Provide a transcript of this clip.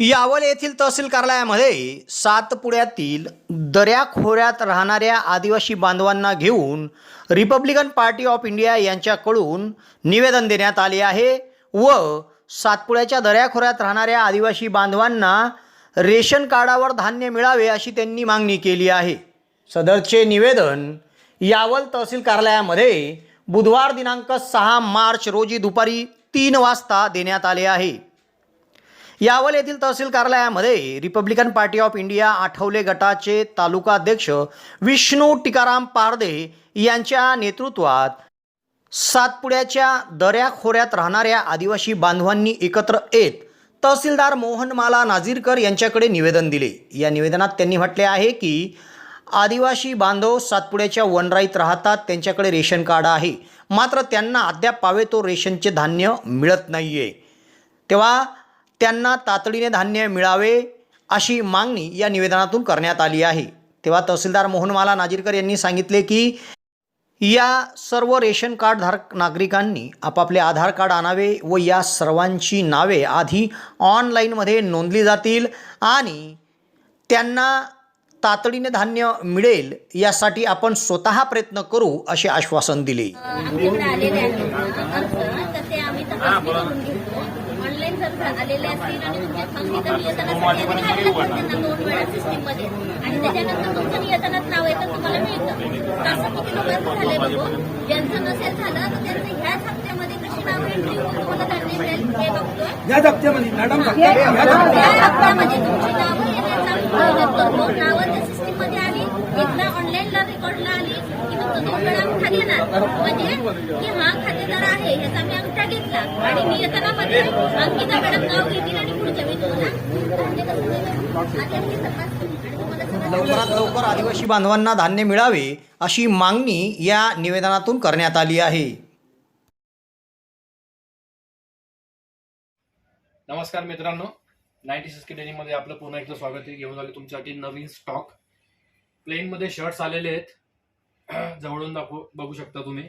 यावल येथील तहसील कार्यालयामध्ये सातपुड्यातील दऱ्याखोऱ्यात राहणाऱ्या आदिवासी बांधवांना घेऊन रिपब्लिकन पार्टी ऑफ इंडिया यांच्याकडून निवेदन देण्यात आले आहे व सातपुड्याच्या दऱ्याखोऱ्यात राहणाऱ्या आदिवासी बांधवांना रेशन कार्डावर धान्य मिळावे अशी त्यांनी मागणी केली आहे. सदरचे निवेदन यावल तहसील कार्यालयामध्ये बुधवार दिनांक सहा मार्च रोजी दुपारी तीन वाजता देण्यात आले आहे. यावल येथील तहसील कार्यालयामध्ये Republican party of India Athawale गटाचे तालुका अध्यक्ष विष्णू टिकाराम पारदे यांच्या नेतृत्वात सातपुड्याच्या दऱ्याखोऱ्यात राहणाऱ्या आदिवासी बांधवांनी एकत्र येत तहसीलदार मोहनमाला नाझीरकर यांच्याकडे निवेदन दिले. या निवेदनात त्यांनी म्हटले आहे की आदिवासी बांधव सातपुड्याच्या वनराईत राहतात त्यांच्याकडे रेशन कार्ड आहे. मात्र त्यांना अद्याप पावे तो रेशनचे धान्य मिळत नाही आहे तेव्हा त्यांना तातडीने धान्य मिळावे अशी मागणी या निवेदनातून करण्यात आली आहे. तेव्हा तहसीलदार मोहनमाला नाजीरकर यांनी सांगितले की या सर्व रेशन कार्डधारक नागरिकांनी आपापले आधार कार्ड आणावे व या सर्वांची नावे आधी ऑनलाईनमध्ये नोंदली जातील आणि त्यांना तातडीने धान्य मिळेल यासाठी आपण स्वतः प्रयत्न करू असे आश्वासन दिले. जर आलेले असतील आणि तिथं येताना दोन वेळा सिस्टीममध्ये. आणि त्याच्यानंतर तुमचं येतानाच नाव येतं तुम्हाला मिळतं. तसं किती लोकांचं झालंय बघू. ज्यांचं नसेल झालं तर त्यांचं ह्याच हप्त्यामध्ये कशी नाव एंट्री होऊन तुम्हाला धान्य मिळेल हे बघतोय. या हप्त्यामध्ये मॅडम या हप्त्यामध्ये. त्या हप्त्यामध्ये तुमची नावं करतो नावं त्या सिस्टीममध्ये आली एकदा ऑनलाईनला रेकॉर्डला आली की फक्त दोन वेळा अंगठा घेणार म्हणजे की हा खातेदार आहे ह्याचा मी अंगठा घेतला आणि मी येताना मध्ये अंकिता मॅडम नाव घेतील आणि पुढच्या मी तुम्हाला लवकरात लवकर आदिवासी बांधवांना धान्य मिळावे अशी मागणी या निवेदनातून करण्यात आली आहे. नमस्कार मित्रांनो. नाईन्टी सिक्स डेनीमध्ये आपलं पुन्हा एकदा स्वागत आहे. घेऊन आले तुमच्यासाठी नवीन स्टॉक प्लेनमध्ये शर्ट्स आलेले आहेत. जवळून दाखवू बघू शकता तुम्ही.